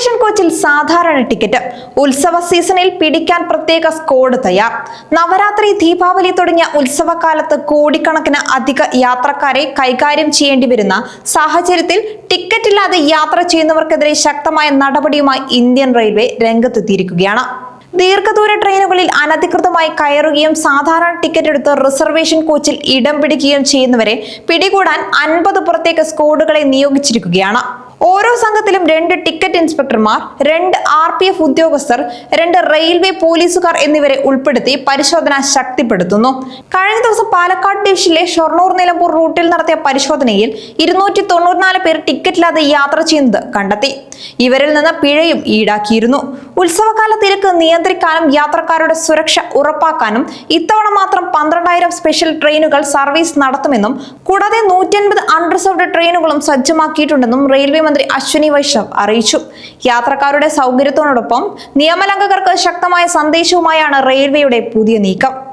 Reservation കോച്ചിൽ സാധാരണ ticket. ഉത്സവ സീസണിൽ പിടിക്കാൻ പ്രത്യേക സ്കോഡ് തയ്യാർ. നവരാത്രി ദീപാവലി തുടങ്ങിയ ഉത്സവകാലത്ത് കോടിക്കണക്കിന് അധിക യാത്രക്കാരെ കൈകാര്യം ചെയ്യേണ്ടി വരുന്ന സാഹചര്യത്തിൽ ടിക്കറ്റ് ഇല്ലാതെ യാത്ര ചെയ്യുന്നവർക്കെതിരെ ശക്തമായ നടപടിയുമായി ഇന്ത്യൻ റെയിൽവേ രംഗത്തെത്തിയിരിക്കുകയാണ്. ദീർഘദൂര ട്രെയിനുകളിൽ അനധികൃതമായി കയറുകയും സാധാരണ ടിക്കറ്റ് എടുത്ത് റിസർവേഷൻ കോച്ചിൽ ഇടം പിടിക്കുകയും ചെയ്യുന്നവരെ പിടികൂടാൻ അൻപത് പുറത്തേക്ക് സ്കോഡുകളെ നിയോഗിച്ചിരിക്കുകയാണ്. ഓരോ സംഘത്തിലും രണ്ട് ടിക്കറ്റ് ഇൻസ്പെക്ടർമാർ രണ്ട് ആർ പി എഫ് ഉദ്യോഗസ്ഥർ രണ്ട് റെയിൽവേ പോലീസുകാർ എന്നിവരെ ഉൾപ്പെടുത്തി പരിശോധന ശക്തിപ്പെടുത്തുന്നു. കഴിഞ്ഞ ദിവസം പാലക്കാട് ഡിവിഷനിലെ ഷൊർണൂർ നിലമ്പൂർ റൂട്ടിൽ നടത്തിയ പരിശോധനയിൽ ഇരുന്നൂറ്റി തൊണ്ണൂറ്റിനാല് പേർ ടിക്കറ്റില്ലാതെ യാത്ര ചെയ്യുന്നത് കണ്ടെത്തി. ഇവരിൽ നിന്ന് പിഴയും ഈടാക്കിയിരുന്നു. ഉത്സവകാല തിരക്ക് നിയന്ത്രിക്കാനും യാത്രക്കാരുടെ സുരക്ഷ ഉറപ്പാക്കാനും ഇത്തവണ മാത്രം പന്ത്രണ്ടായിരം സ്പെഷ്യൽ ട്രെയിനുകൾ സർവീസ് നടത്തുമെന്നും കൂടാതെ നൂറ്റി അൻപത് അൺറിസർവ്ഡ് ട്രെയിനുകളും സജ്ജമാക്കിയിട്ടുണ്ടെന്നും റെയിൽവേ മന്ത്രി അശ്വിനി വൈഷ്ണവ് അറിയിച്ചു. യാത്രക്കാരുടെ സൗകര്യത്തോടൊപ്പം നിയമലംഘകർക്ക് ശക്തമായ സന്ദേശവുമായാണ് റെയിൽവേയുടെ പുതിയ നീക്കം.